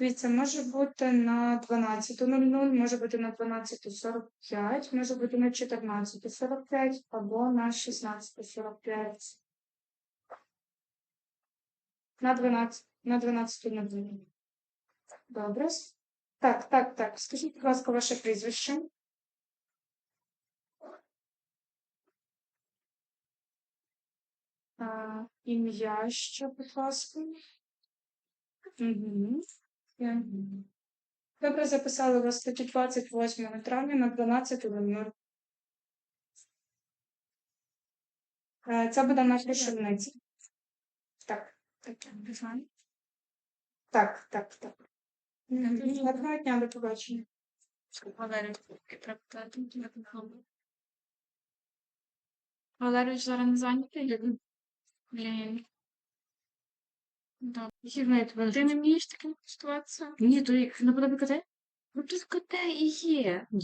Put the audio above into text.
Дивіться, може бути на 12.00, може бути на 12.45, може бути на 14.45 або на 16.45. На 12, на 12.00. Добре. Так, так, так. Скажіть, будь ласка, ваше прізвище. Ім'я ще, будь ласка. Угу. Добре, записали вас статтю 28 травня на 12.00. Е, Це буде наша шибниця. Так, так, так. Так, так, так. Гарного дня, до побачення. Валерій, зараз не зайнятий? Блін. Да. Хірна тебе. Ти не вмієш таким користуватися? Ні, то як наподобі коте? Ну тут коте і є.